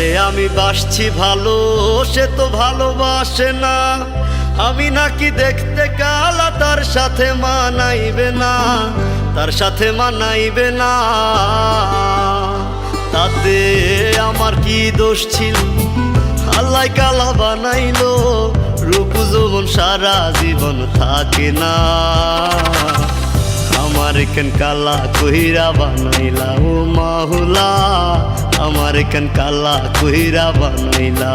যারে আমি বাসছি ভালো, সে তো ভালোবাসে না। আমি নাকি দেখতে কালা, তার সাথে মানাইবে না, তার সাথে মানাইবে না। তাতে আমার কি দোষ ছিল? আল্লাহ কালা বানাইলো, রূপ যৌবন সারা জীবন থাকে না। আমার কেন কালা কহিরা বানাইলা, ও মাহুলা। আমার কেন কালা কুহিরা বানাইলা?